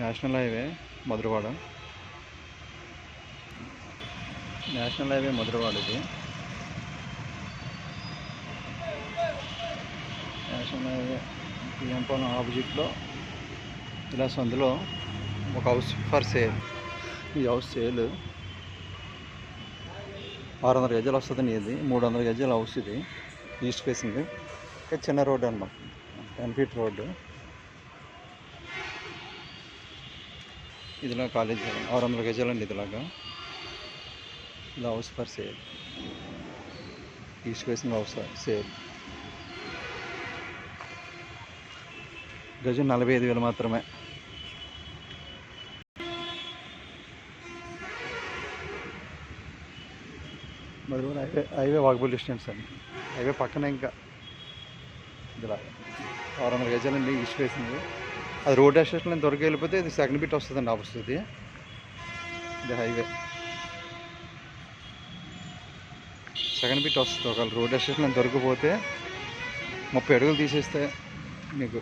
National highway Madhurawada. National highway Madhurawada ఇది. National highway PM Palem ఆపోజిట్లో. ఇలా సందులో ఒక హౌస్ ఫర్ సేల్. ఈ హౌస్ సేల్ ఆరు వందల గజాలు వస్తుంది ఇది మూడు వందల గజాల హౌస్ ఇది ఈస్ట్ ఫేసింగ్. చిన్న రోడ్ అనమాట టెన్ ఫీట్ రోడ్డు ఇదిలా కాలేజ్ ఆరు వందల గజాలండి ఇదిలాగా loves for sale. East facing house sale. గజం నలభై ఐదు వేలు మాత్రమే. మరి హైవే హైవే వాకబుల్ డిస్టెన్స్ అండి. హైవే పక్కనే ఇంకా. ఇదిలా ఆరు వందల గజాలండి ఈస్ట్ వేసింది అది రోడ్ స్టేషన్లో దొరికి వెళ్ళిపోతే ఇది సెకండ్ బిట్ వస్తుందండి ఆపోజిట్ ఇది. ఇది హైవే సెకండ్ బిట్ వస్తుంది. ఒకవేళ రోడ్ స్టేషన్లో దొరికిపోతే ముప్పై అడుగులు తీసేస్తే మీకు